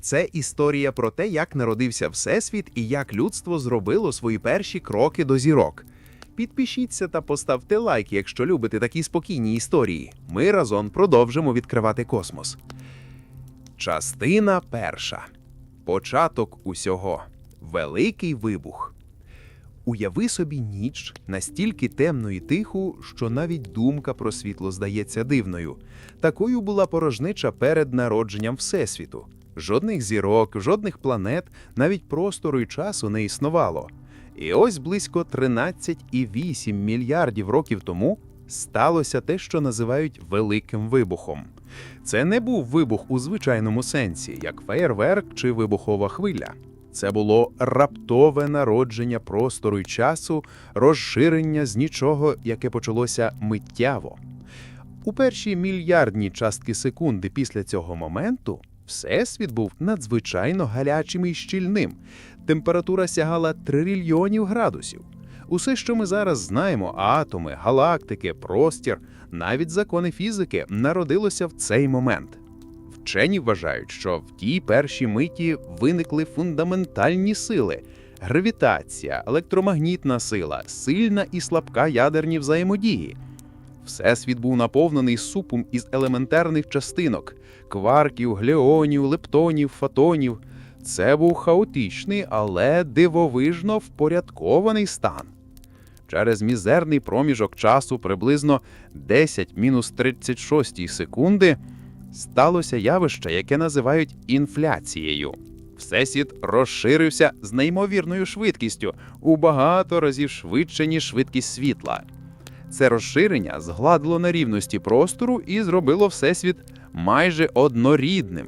Це історія про те, як народився Всесвіт і як людство зробило свої перші кроки до зірок. Підпишіться та поставте лайк, якщо любите такі спокійні історії. Ми разом продовжимо відкривати космос. Частина перша. Початок усього. Великий вибух. Уяви собі ніч настільки темну і тиху, що навіть думка про світло здається дивною. Такою була порожнича перед народженням Всесвіту. Жодних зірок, жодних планет, навіть простору і часу не існувало. І ось близько 13,8 мільярдів років тому сталося те, що називають великим вибухом. Це не був вибух у звичайному сенсі, як феєрверк чи вибухова хвиля. Це було раптове народження простору й часу, розширення з нічого, яке почалося миттєво. У перші мільярдні частки секунди після цього моменту Всесвіт був надзвичайно гарячим і щільним. Температура сягала трильйонів градусів. Усе, що ми зараз знаємо, атоми, галактики, простір, навіть закони фізики, народилося в цей момент. Вчені вважають, що в тій першій миті виникли фундаментальні сили: гравітація, електромагнітна сила, сильна і слабка ядерні взаємодії. Всесвіт був наповнений супом із елементарних частинок кварків, глеонів, лептонів, фотонів. Це був хаотичний, але дивовижно впорядкований стан. Через мізерний проміжок часу приблизно 10 мінус 36 секунди сталося явище, яке називають інфляцією. Всесвіт розширився з неймовірною швидкістю у багато разів швидше, ніж швидкість світла. Це розширення згладило на рівності простору і зробило Всесвіт майже однорідним.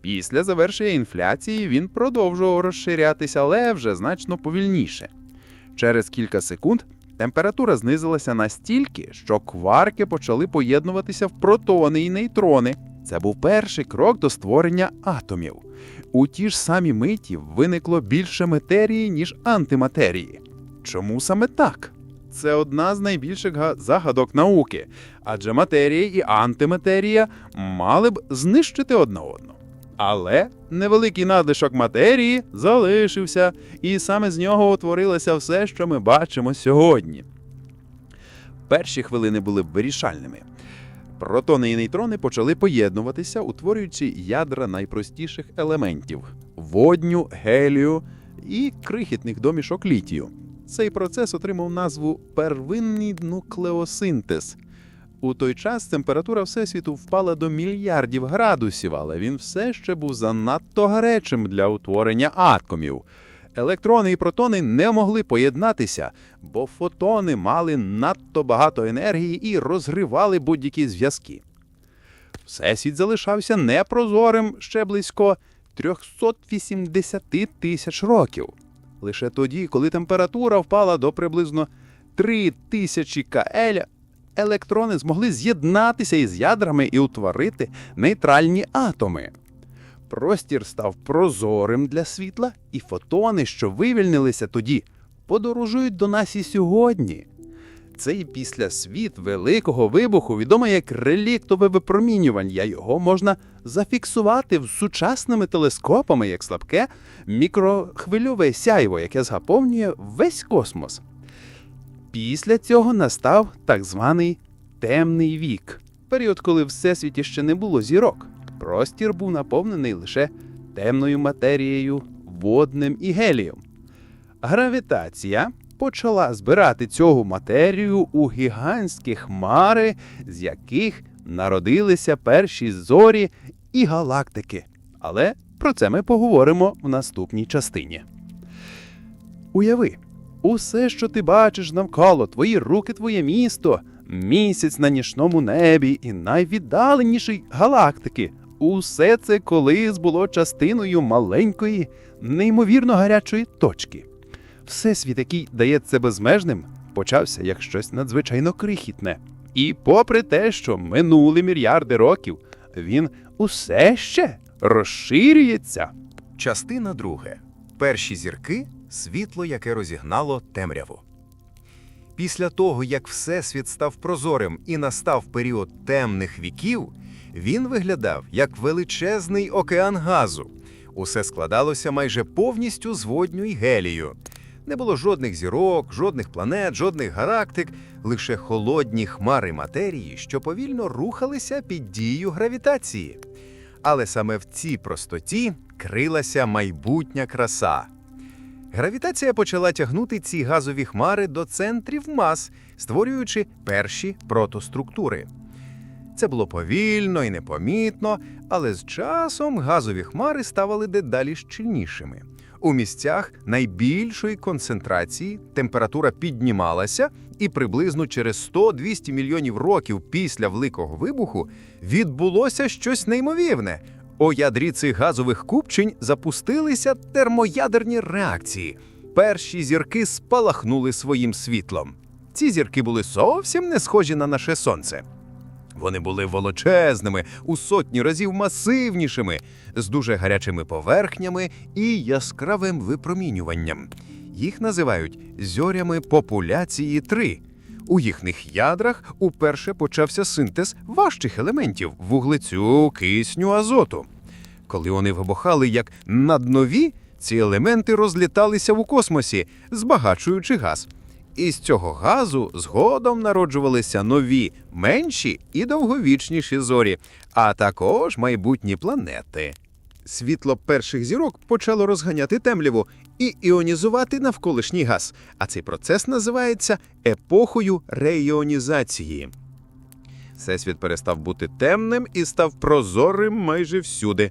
Після завершення інфляції він продовжував розширятися, але вже значно повільніше. Через кілька секунд температура знизилася настільки, що кварки почали поєднуватися в протони і нейтрони. Це був перший крок до створення атомів. У ті ж самі миті виникло більше матерії, ніж антиматерії. Чому саме так? Це одна з найбільших загадок науки, адже матерія і антиматерія мали б знищити одна одну. Але невеликий надлишок матерії залишився, і саме з нього утворилося все, що ми бачимо сьогодні. Перші хвилини були вирішальними. Протони і нейтрони почали поєднуватися, утворюючи ядра найпростіших елементів водню, гелію і крихітних домішок літію. Цей процес отримав назву первинний нуклеосинтез. У той час температура Всесвіту впала до мільярдів градусів, але він все ще був занадто гарячим для утворення атомів. Електрони і протони не могли поєднатися, бо фотони мали надто багато енергії і розривали будь-які зв'язки. Всесвіт залишався непрозорим ще близько 380 тисяч років. Лише тоді, коли температура впала до приблизно 3000 КЛ, електрони змогли з'єднатися із ядрами і утворити нейтральні атоми. Простір став прозорим для світла, і фотони, що вивільнилися тоді, подорожують до нас і сьогодні. Цей післясвіт великого вибуху відомий як реліктове випромінювання. Його можна зафіксувати сучасними телескопами як слабке мікрохвильове сяйво, яке заповнює весь космос. Після цього настав так званий темний вік, період, коли в всесвіті ще не було зірок. Простір був наповнений лише темною матерією, водним і гелієм. Гравітація почала збирати цю матерію у гігантські хмари, з яких народилися перші зорі і галактики. Але про це ми поговоримо в наступній частині. Уяви, усе, що ти бачиш навколо, твої руки, твоє місто, місяць на нічному небі і найвіддаленіші галактики. Усе це колись було частиною маленької, неймовірно гарячої точки. Всесвіт, який дається безмежним, почався як щось надзвичайно крихітне. І попри те, що минули мільярди років, він усе ще розширюється. Частина друга. Перші зірки світло, яке розігнало темряву. Після того, як Всесвіт став прозорим і настав період темних віків, він виглядав як величезний океан газу, Усе складалося майже повністю з водню і гелію. Не було жодних зірок, жодних планет, жодних галактик, лише холодні хмари матерії, що повільно рухалися під дією гравітації. Але саме в цій простоті крилася майбутня краса. Гравітація почала тягнути ці газові хмари до центрів мас, створюючи перші протоструктури. Це було повільно і непомітно, але з часом газові хмари ставали дедалі щільнішими. У місцях найбільшої концентрації температура піднімалася, і приблизно через 100-200 мільйонів років після Великого вибуху відбулося щось неймовірне. У ядрі цих газових купчень запустилися термоядерні реакції. Перші зірки спалахнули своїм світлом. Ці зірки були зовсім не схожі на наше сонце. Вони були величезними, у сотні разів масивнішими, з дуже гарячими поверхнями і яскравим випромінюванням. Їх називають зорями популяції 3. У їхніх ядрах уперше почався синтез важчих елементів вуглецю, кисню, азоту. Коли вони вибухали як наднові, ці елементи розліталися в космосі, збагачуючи газ. І з цього газу згодом народжувалися нові, менші і довговічніші зорі, а також майбутні планети. Світло перших зірок почало розганяти темряву і іонізувати навколишній газ, а цей процес називається епохою реіонізації. Всесвіт перестав бути темним і став прозорим майже всюди.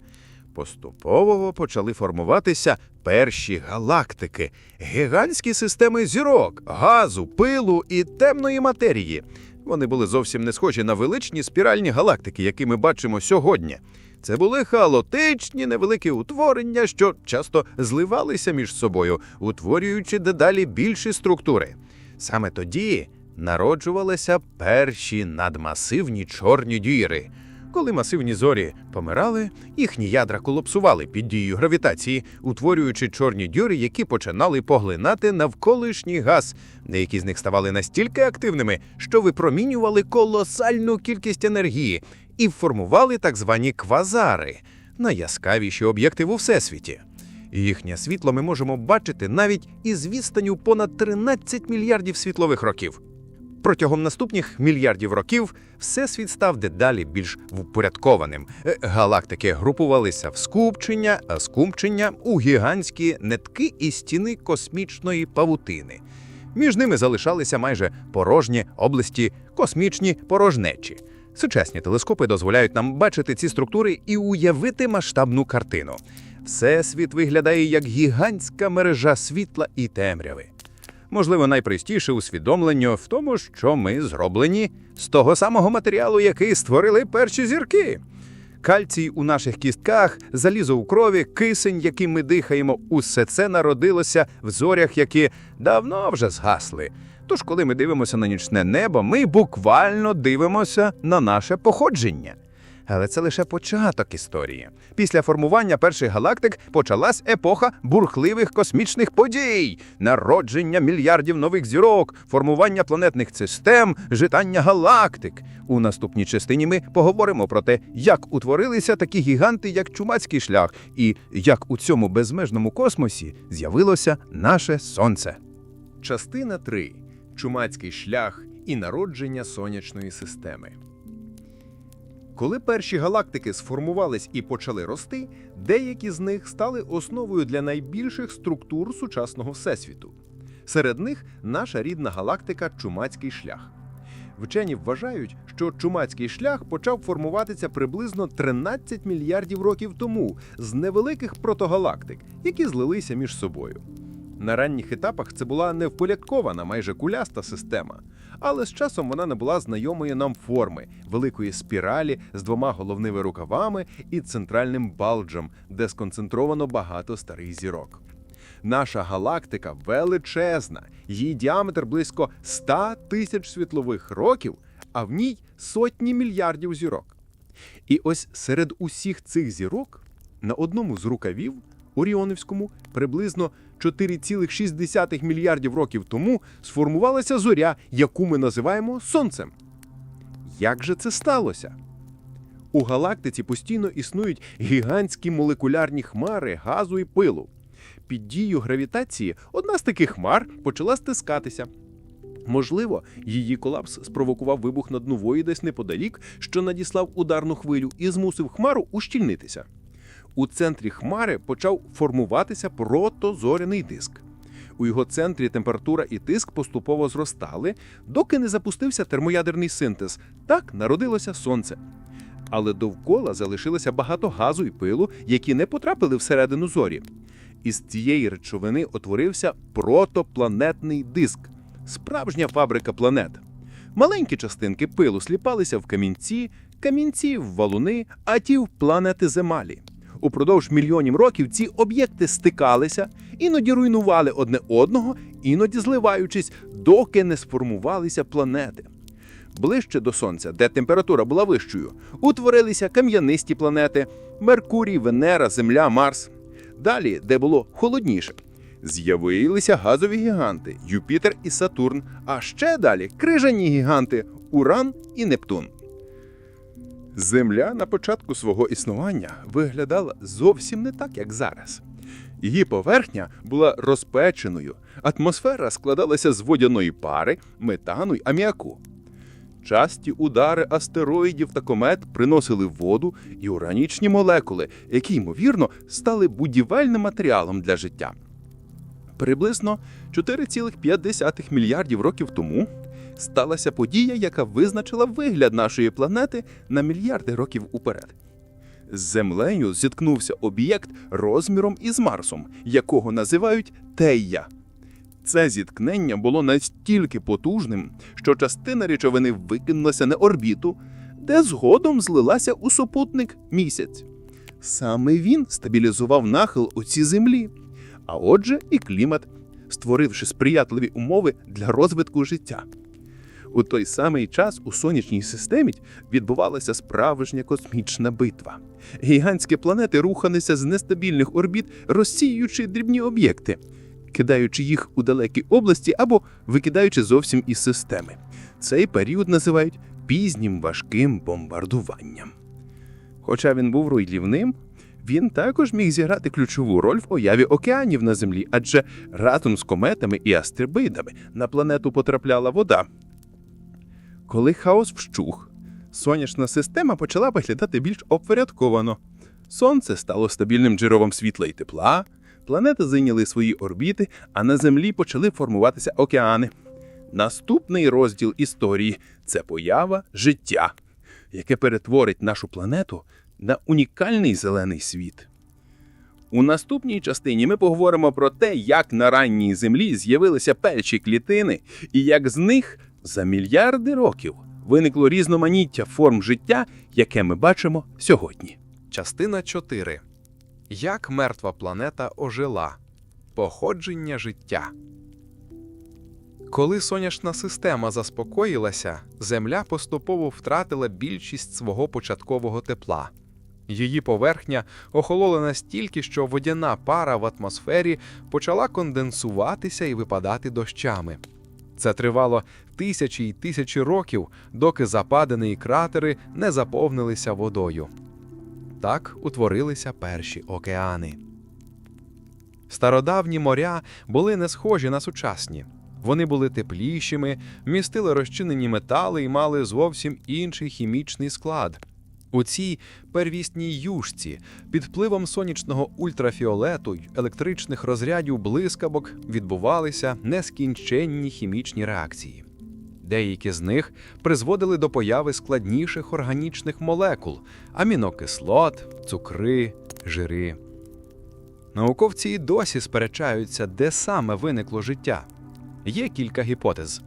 Поступово почали формуватися перші галактики, гігантські системи зірок, газу, пилу і темної матерії. Вони були зовсім не схожі на величні спіральні галактики, які ми бачимо сьогодні. Це були хаотичні невеликі утворення, що часто зливалися між собою, утворюючи дедалі більші структури. Саме тоді народжувалися перші надмасивні чорні діри. Коли масивні зорі помирали, їхні ядра колапсували під дією гравітації, утворюючи чорні дюри, які починали поглинати навколишній газ. Деякі з них ставали настільки активними, що випромінювали колосальну кількість енергії і формували так звані квазари найяскравіші об'єкти у всесвіті. Їхнє світло ми можемо бачити навіть із відстанню понад 13 мільярдів світлових років. Протягом наступних мільярдів років всесвіт став дедалі більш впорядкованим. Е, Галактики групувалися в скупчення, а скупчення у гігантські нитки і стіни космічної павутини. Між ними залишалися майже порожні області космічні порожнечі. Сучасні телескопи дозволяють нам бачити ці структури і уявити масштабну картину. Всесвіт виглядає як гігантська мережа світла і темряви. Можливо, найпростіше усвідомлення в тому, що ми зроблені з того самого матеріалу, який створили перші зірки. Кальцій у наших кістках, залізо у крові, кисень, яким ми дихаємо, усе це народилося в зорях, які давно вже згасли. Тож, коли ми дивимося на нічне небо, ми буквально дивимося на наше походження. Але це лише початок історії. Після формування перших галактик почалась епоха бурхливих космічних подій, народження мільярдів нових зірок, формування планетних систем, житання галактик. У наступній частині ми поговоримо про те, як утворилися такі гіганти, як чумацький шлях, і як у цьому безмежному космосі з'явилося наше сонце. Частина 3. Чумацький шлях і народження сонячної системи. Коли перші галактики сформувались і почали рости, деякі з них стали основою для найбільших структур сучасного всесвіту. Серед них наша рідна галактика Чумацький шлях. Вчені вважають, що Чумацький шлях почав формуватися приблизно 13 мільярдів років тому з невеликих протогалактик, які злилися між собою. На ранніх етапах це була невпорядкована, майже куляста система, але з часом вона набула знайомої нам форми великої спіралі з двома головними рукавами і центральним балджем, де сконцентровано багато старих зірок. Наша галактика величезна, її діаметр близько 100 тисяч світлових років, а в ній сотні мільярдів зірок. І ось серед усіх цих зірок на одному з рукавів, Оріонівському, приблизно 4,6 мільярдів років тому сформувалася зоря, яку ми називаємо Сонцем. Як же це сталося? У галактиці постійно існують гігантські молекулярні хмари газу і пилу. Під дією гравітації одна з таких хмар почала стискатися. Можливо, її колапс спровокував вибух над наднової десь неподалік, що надіслав ударну хвилю і змусив хмару ущільнитися. У центрі хмари почав формуватися протозоряний диск. У його центрі температура і тиск поступово зростали, доки не запустився термоядерний синтез. Так народилося сонце. Але довкола залишилося багато газу і пилу, які не потрапили всередину зорі. Із цієї речовини утворився протопланетний диск, справжня фабрика планет. Маленькі частинки пилу сліпалися в камінці, камінці в валуни, а ті в планети Земалі. Упродовж мільйонів років ці об'єкти стикалися, іноді руйнували одне одного, іноді зливаючись, доки не сформувалися планети. Ближче до Сонця, де температура була вищою, утворилися кам'янисті планети Меркурій, Венера, Земля, Марс. Далі, де було холодніше, з'явилися газові гіганти Юпітер і Сатурн, а ще далі крижані гіганти Уран і Нептун. Земля на початку свого існування виглядала зовсім не так, як зараз. Її поверхня була розпеченою, атмосфера складалася з водяної пари, метану й аміаку. Часті удари астероїдів та комет приносили воду і уранічні молекули, які, ймовірно, стали будівельним матеріалом для життя. Приблизно 4,5 мільярдів років тому сталася подія, яка визначила вигляд нашої планети на мільярди років уперед. З Землею зіткнувся об'єкт розміром із Марсом, якого називають Тея. Це зіткнення було настільки потужним, що частина речовини викинулася на орбіту, де згодом злилася у супутник місяць. Саме він стабілізував нахил у цій землі, а отже, і клімат, створивши сприятливі умови для розвитку життя. У той самий час у сонячній системі відбувалася справжня космічна битва. Гігантські планети рухалися з нестабільних орбіт, розсіюючи дрібні об'єкти, кидаючи їх у далекі області або викидаючи зовсім із системи. Цей період називають пізнім важким бомбардуванням. Хоча він був руйнівним, він також міг зіграти ключову роль в уяві океанів на землі, адже разом з кометами і астероїдами на планету потрапляла вода. Коли хаос вщух, сонячна система почала виглядати більш обпорядковано. Сонце стало стабільним джерелом світла і тепла, планети зайняли свої орбіти, а на землі почали формуватися океани. Наступний розділ історії це поява життя, яке перетворить нашу планету на унікальний зелений світ. У наступній частині ми поговоримо про те, як на ранній землі з'явилися перші клітини, і як з них за мільярди років виникло різноманіття форм життя, яке ми бачимо сьогодні. Частина 4. Як мертва планета ожила. Походження життя. Коли сонячна система заспокоїлася, Земля поступово втратила більшість свого початкового тепла. Її поверхня охолола настільки, що водяна пара в атмосфері почала конденсуватися і випадати дощами. Це тривало тисячі й тисячі років, доки западини і кратери не заповнилися водою. Так утворилися перші океани. Стародавні моря були не схожі на сучасні. Вони були теплішими, містили розчинені метали і мали зовсім інший хімічний склад. У цій первісній юшці під впливом сонячного ультрафіолету й електричних розрядів блискавок відбувалися нескінченні хімічні реакції. Деякі з них призводили до появи складніших органічних молекул амінокислот, цукри, жири. Науковці й досі сперечаються, де саме виникло життя. Є кілька гіпотез.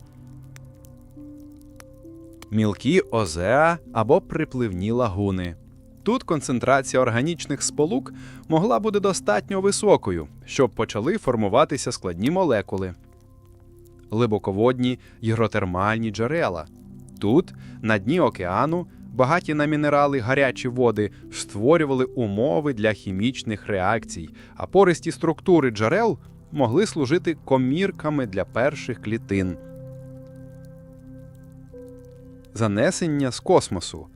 Мілкі озеа або припливні лагуни. Тут концентрація органічних сполук могла бути достатньо високою, щоб почали формуватися складні молекули. Глибоководні гігротермальні джерела. Тут, на дні океану, багаті на мінерали гарячі води створювали умови для хімічних реакцій, а пористі структури джерел могли служити комірками для перших клітин. Занесення з космосу.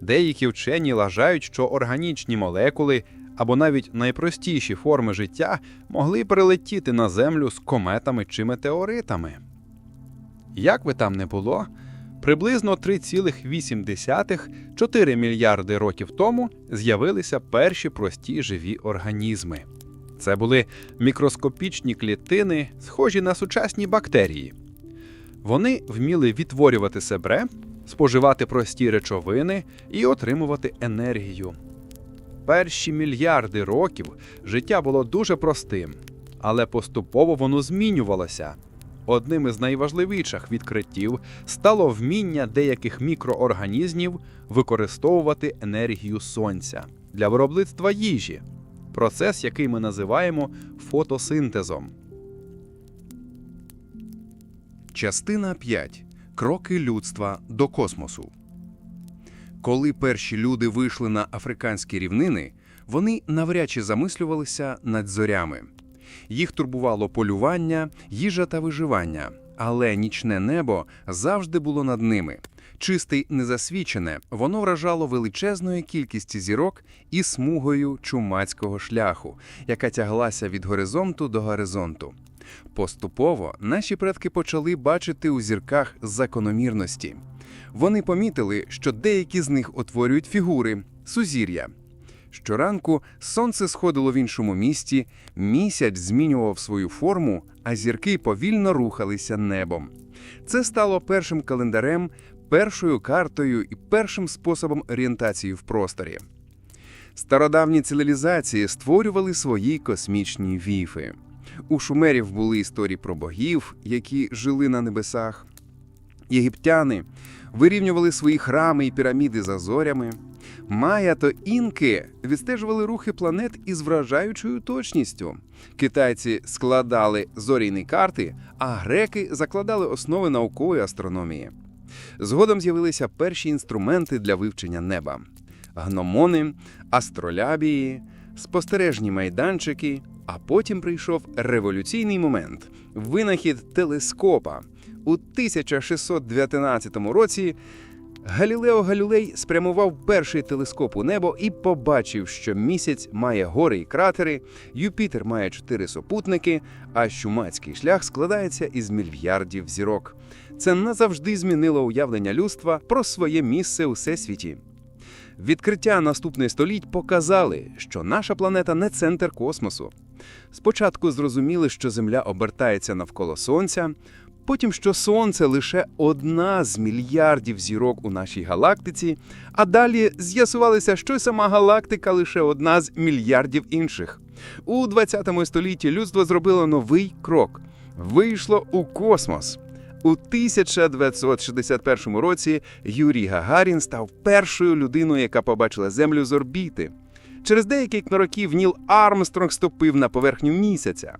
Деякі вчені вважають, що органічні молекули або навіть найпростіші форми життя могли прилетіти на Землю з кометами чи метеоритами. Як би там не було, приблизно 3,8-4 мільярди років тому з'явилися перші прості живі організми. Це були мікроскопічні клітини, схожі на сучасні бактерії. Вони вміли відтворювати себе, споживати прості речовини і отримувати енергію. Перші мільярди років життя було дуже простим, але поступово воно змінювалося. Одним із найважливіших відкриттів стало вміння деяких мікроорганізмів використовувати енергію сонця для виробництва їжі, процес, який ми називаємо фотосинтезом. Частина 5. Кроки людства до космосу. Коли перші люди вийшли на африканські рівнини, вони навряд чи замислювалися над зорями. Їх турбувало полювання, їжа та виживання, але нічне небо завжди було над ними. Чисте й незасвічене, воно вражало величезною кількістю зірок і смугою чумацького шляху, яка тяглася від горизонту до горизонту. Поступово наші предки почали бачити у зірках закономірності. Вони помітили, що деякі з них утворюють фігури сузір'я. Щоранку сонце сходило в іншому місті, місяць змінював свою форму, а зірки повільно рухалися небом. Це стало першим календарем, першою картою і першим способом орієнтації в просторі. Стародавні цивілізації створювали свої космічні віфи. У шумерів були історії про богів, які жили на небесах. Єгиптяни вирівнювали свої храми і піраміди за зорями. Майя та інки відстежували рухи планет із вражаючою точністю. Китайці складали зоряні карти, а греки закладали основи наукової астрономії. Згодом з'явилися перші інструменти для вивчення неба: гномони, астролябії, спостережні майданчики. А потім прийшов революційний момент винахід телескопа. У 1619 році Галілео Галілей спрямував перший телескоп у небо і побачив, що місяць має гори і кратери, Юпітер має чотири супутники, а Чумацький шлях складається із мільярдів зірок. Це назавжди змінило уявлення людства про своє місце у всесвіті. Відкриття наступних століть показали, що наша планета не центр космосу. Спочатку зрозуміли, що Земля обертається навколо Сонця, потім, що Сонце лише одна з мільярдів зірок у нашій галактиці, а далі з'ясувалося, що сама галактика лише одна з мільярдів інших. У 20 столітті людство зробило новий крок вийшло у космос. У 1961 році Юрій Гагарін став першою людиною, яка побачила Землю з орбіти. Через деякі років Ніл Армстронг ступив на поверхню місяця.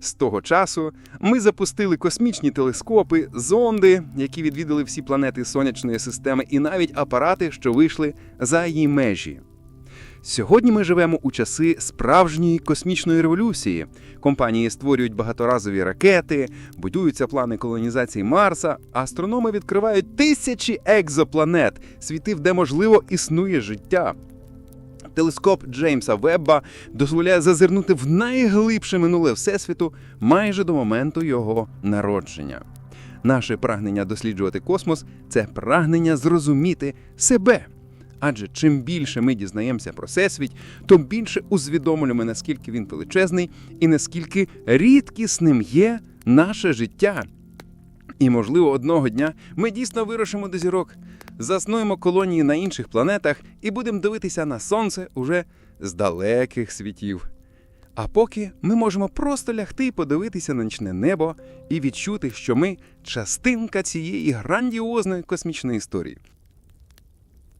З того часу ми запустили космічні телескопи, зонди, які відвідали всі планети сонячної системи, і навіть апарати, що вийшли за її межі. Сьогодні ми живемо у часи справжньої космічної революції. Компанії створюють багаторазові ракети, будуються плани колонізації Марса, астрономи відкривають тисячі екзопланет, світів, де можливо існує життя. Телескоп Джеймса Вебба дозволяє зазирнути в найглибше минуле Всесвіту майже до моменту його народження. Наше прагнення досліджувати космос це прагнення зрозуміти себе. Адже чим більше ми дізнаємося про всесвіт, то більше усвідомлюємо, наскільки він величезний і наскільки рідкісним є наше життя. І, можливо, одного дня ми дійсно вирушимо до зірок, заснуємо колонії на інших планетах і будемо дивитися на сонце уже з далеких світів. А поки ми можемо просто лягти і подивитися на нічне небо і відчути, що ми частинка цієї грандіозної космічної історії.